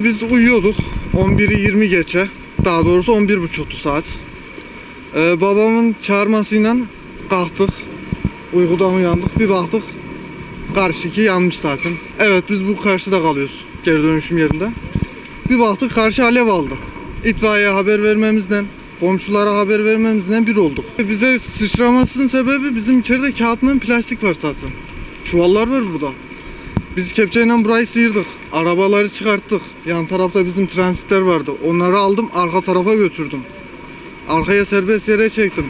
Biz uyuyorduk 11'i 20 geçe. Daha doğrusu 11.30'tu saat. Ee, babamın çağırmasıyla kalktık. Uykudan uyandık. Bir baktık karşıki yanmış zaten. Evet biz bu karşıda kalıyoruz. Geri dönüşüm yerinde. Bir baktık karşı alev aldı. İtfaiyeye haber vermemizden, komşulara haber vermemizden bir olduk. Bize sıçramasının sebebi bizim içeride kağıtla plastik var zaten. Çuvallar var burada. Biz kepçeyle burayı sıyırdık. Arabaları çıkarttık. Yan tarafta bizim transitler vardı. Onları aldım arka tarafa götürdüm. Arkaya serbest yere çektim.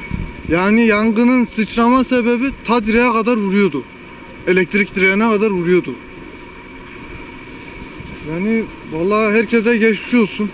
Yani yangının sıçrama sebebi ta direğe kadar vuruyordu. Elektrik direğine kadar vuruyordu. Yani vallahi herkese geçmiş olsun.